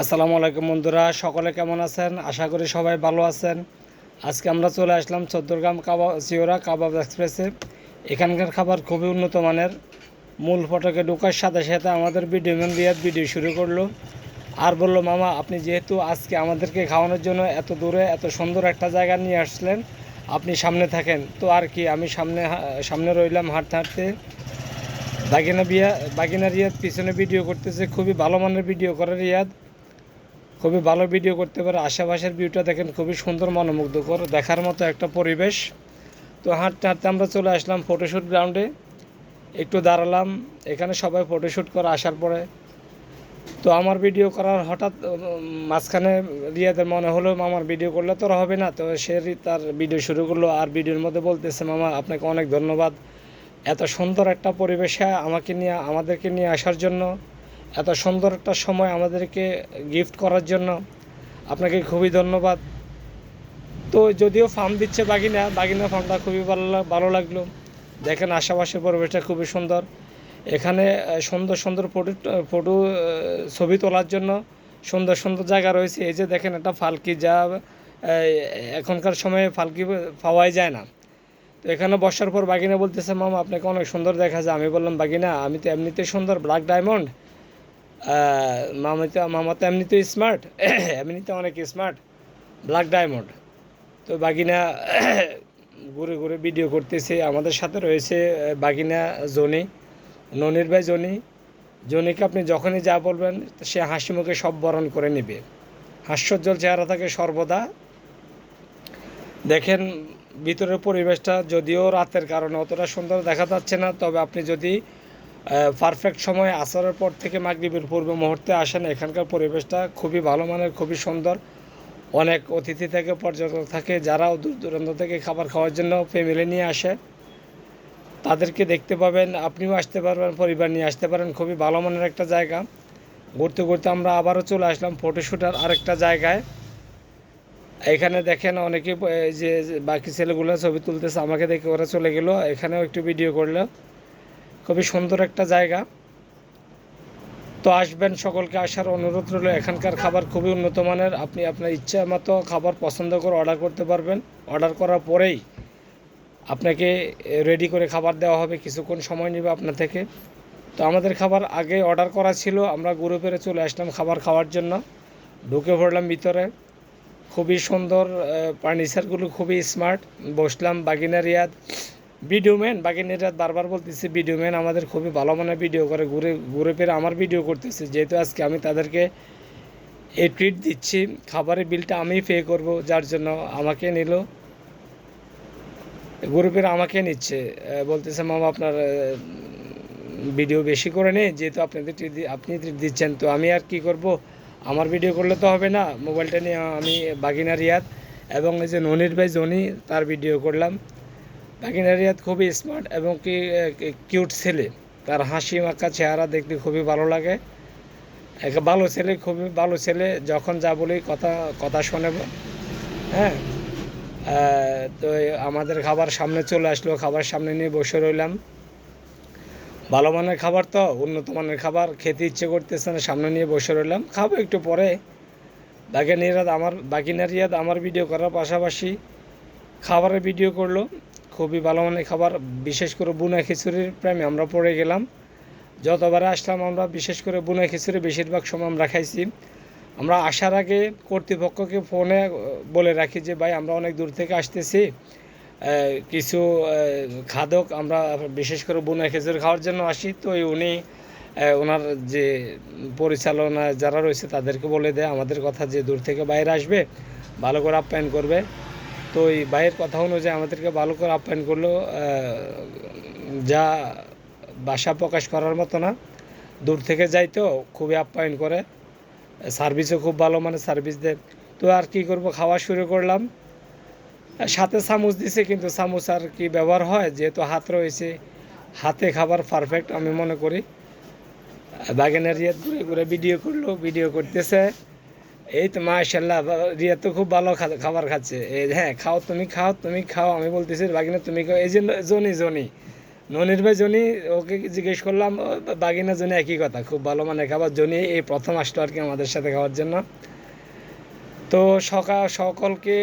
আসসালামু আলাইকুম বন্ধুরা, সকলে কেমন আছেন? আশা করি সবাই ভালো আছেন। আজকে আমরা চলে আসলাম চোদ্দগ্রাম কাবাব, সিওরা কাবাব এক্সপ্রেসে। এখানকার খাবার খুবই উন্নত মানের। মূল ফটকে ঢোকার সাথে সাথে আমাদের ভিডিও ম্যান রিয়াদ ভিডিও শুরু করল। আর বলল, মামা, আপনি যেহেতু আজকে আমাদেরকে খাওয়ানোর জন্য এত দূরে, এত সুন্দর একটা জায়গা নিয়ে আসলেন, আপনি সামনে থাকেন। তো আর কি, আমি সামনে সামনে রইলাম হাঁটতে হাঁটতে। বাগিনা বিয়া, বাগিনা রিয়াদ পিছনে ভিডিও করতেছে, খুবই ভালো মানের ভিডিও করে রিয়াদ। খুবই ভালো ভিডিও করতে পারে। আশেপাশের ভিউটা দেখেন, খুবই সুন্দর, মনোমুগ্ধকর, দেখার মতো একটা পরিবেশ। তো হাঁটতে হাঁটতে আমরা চলে আসলাম ফটোশ্যুট গ্রাউন্ডে একটু দাঁড়ালাম, এখানে সবাই ফটোশ্যুট করে আসার পরে। তো আমার ভিডিও করার হঠাৎ মাঝখানে রিয়াদের মনে হলো আমার ভিডিও করলে তো হবে না। তো সে তার ভিডিও শুরু করল আর ভিডিওর মধ্যে বলতেছে, মামা, আপনাকে অনেক ধন্যবাদ। এত সুন্দর একটা পরিবেশে আমাকে নিয়ে, আমাদেরকে নিয়ে আসার জন্য এত সুন্দর একটা সময় আমাদেরকে গিফট করার জন্য। আপনাকে খুবই ধন্যবাদ। তো যদিও ফার্ম দিচ্ছে বাগিনা বাগিনা ফার্মটা খুবই ভালো ভালো লাগল। দেখেন আশেপাশের পরিবেশটা খুবই সুন্দর। এখানে সুন্দর সুন্দর ফটো ফটো ছবি তোলার জন্য সুন্দর সুন্দর জায়গা রয়েছে। এই যে দেখেন একটা ফালকি যা এখনকার সময়ে ফালকি পাওয়াই যায় না। তো এখানে বসার পর বাগিনা বলতেছে, মামা, আপনাকে অনেক সুন্দর দেখা যায় আমি বললাম, বাগিনা, আমি তো এমনিতে সুন্দর ব্ল্যাক ডায়মন্ড মামা তো মামা তো এমনিতে স্মার্ট এমনিতে অনেক স্মার্ট ব্ল্যাক ডায়মন্ড তো বাগিনা ঘুরে ঘুরে ভিডিও করতেছে। আমাদের সাথে রয়েছে বাগিনা জনি, ননির ভাই জনি। জনিকে আপনি যখনই যা বলবেন, সে হাসি মুখে সব বরণ করে নেবে। হাস্যোজ্জ্বল চেহারা থাকে সর্বদা। দেখেন, ভিতরের পরিবেশটা যদিও রাতের কারণে অতটা সুন্দর দেখা যাচ্ছে না, তবে আপনি যদি পারফেক্ট সময় আসরের পর থেকে মাগরিবের পূর্ব মুহূর্তে আসেন। এখানকার পরিবেশটা খুবই ভালো মানের, খুবই সুন্দর। অনেক অতিথি থেকে, পর্যটক থাকে, যারাও দূর দূরান্ত থেকে খাবার খাওয়ার জন্য ফ্যামিলি নিয়ে আসে। তাদেরকে দেখতে পাবেন, আপনিও আসতে পারবেন, পরিবার নিয়ে আসতে পারেন। খুবই ভালো মানের একটা জায়গা। ঘুরতে ঘুরতে আমরা আবারও চলে আসলাম ফটোশ্যুটার আরেকটা জায়গায়। এখানে দেখেন অনেকে যে বাকি ছেলেগুলো ছবি তুলতেছে, আমাকে দেখে ওরা চলে গেল। এখানেও একটু ভিডিও করল। খুবই সুন্দর একটা জায়গা। তো আসবেন সকলকে আসার অনুরোধ রইল। এখানকার খাবার খুবই উন্নত মানের। আপনি আপনার ইচ্ছা মতো খাবার পছন্দ করে অর্ডার করতে পারবেন। অর্ডার করার পরেই আপনাকে রেডি করে খাবার দেওয়া হবে। কিছুক্ষণ সময় নেবে আপনার থেকে। তো আমাদের খাবার আগে অর্ডার করা ছিল। আমরা গ্রুপে চলে আসলাম খাবার খাওয়ার জন্য। ঢুকে পড়লাম ভিতরে। খুবই সুন্দর ফার্নিচারগুলো খুবই স্মার্ট বসলাম বাগিনা রিয়াদ। ভিডিও ম্যান রিয়াদ বারবার বলতেছি, ভিডিও ম্যান আমাদের খুবই ভালো মনে ভিডিও করে, ঘুরে ঘুরে ফিরে আমার ভিডিও করতেছে। যেহেতু আজকে আমি তাদেরকে এই ট্রিট দিচ্ছি, খাবারের বিলটা আমি পে করব, যার জন্য আমাকে নিল। গ্রুপের আমাকে নিচ্ছে। বলতেছে, মামা, আপনার ভিডিও বেশি করে নেই, যেহেতু আপনাদের দি- আপনি treat দিচ্ছেন। তো আমি আর কি করব? আমার ভিডিও করলে তো হবে না। মোবাইলটা নিয়ে আমি বাগিনা রিয়াদ এবং এই যে ননির ভাই জনি, তার ভিডিও করলাম। বাগিনা রিয়াদ খুবই স্মার্ট এবং কি কিউট ছেলে। তার হাসি, মাখা, চেহারা দেখতে খুবই ভালো লাগে। এক ভালো ছেলে, খুবই ভালো ছেলে, যখন যা বলি কথা কথা শোনে হ্যাঁ? তো আমাদের খাবার সামনে চলে আসলো, খাবার সামনে নিয়ে বসে রইলাম। ভালো মানের খাবার তো, উন্নত মানের খাবার, খেতে ইচ্ছে করতেছে না, সামনে নিয়ে বসে রইলাম। খাব একটু পরে। বাকি বাগিনারিয়াদ আমার বাকি বাগিনারিয়াদ আমার ভিডিও করার পাশাপাশি খাবারের ভিডিও করল। খুবই ভালো মানের খাবার, বিশেষ করে বুনা খিচুড়ির প্রেমে আমরা পড়ে গেলাম। যতবার আসলাম আমরা, বিশেষ করে বুনা খিচুড়ি বেশিরভাগ সময় আমরা খাইছি। আমরা আসার আগে কর্তৃপক্ষকে ফোনে বলে রাখি যে, ভাই, আমরা অনেক দূর থেকে আসতেছি। কিছু খাদক আমরা বিশেষ করে বুনা খিচুড়ি খাওয়ার জন্য আসি। তো উনি ওনার যে পরিচালনা যারা রয়েছে তাদেরকে বলে দেয়, আমাদের কথা যে দূর থেকে বাইরে আসবে, ভালো করে আপ্যায়ন করবে। তো এই ভাইয়ের কথা অনুযায়ী আমাদেরকে ভালো করে আপ্যায়ন করল যা বাসা প্রকাশ করার মতো না। দূর থেকে যাই তো খুবই আপ্যায়ন করে। সার্ভিসও খুব ভালো মানে সার্ভিস দেয় তো আর কি করব, খাওয়া শুরু করলাম। সাথে চামচ দিছে, কিন্তু চামচ আর কি ব্যবহার হয়, যেহেতু হাত রয়েছে। হাতে খাবার পারফেক্ট আমি মনে করি। বাগানের ইয়ে ঘুরে ঘুরে ভিডিও করল ভিডিও করতেছে। এই তো মাশাল্লাহ রিয়া তো খুব ভালো খাবার খাচ্ছে। এই হ্যাঁ খাও, তুমি খাও তুমি খাও, আমি বলতেছি বাগিনা, তুমি খাও। এই যে জনি জনি। ননির ভাই জনি, ওকে জিজ্ঞেস করলাম বাগিনা, জনি একই কথা, খুব ভালো মানে খাবার। জনি এই প্রথম আসলো আর কি আমাদের সাথে খাওয়ার জন্য। তো সকাল সকলকে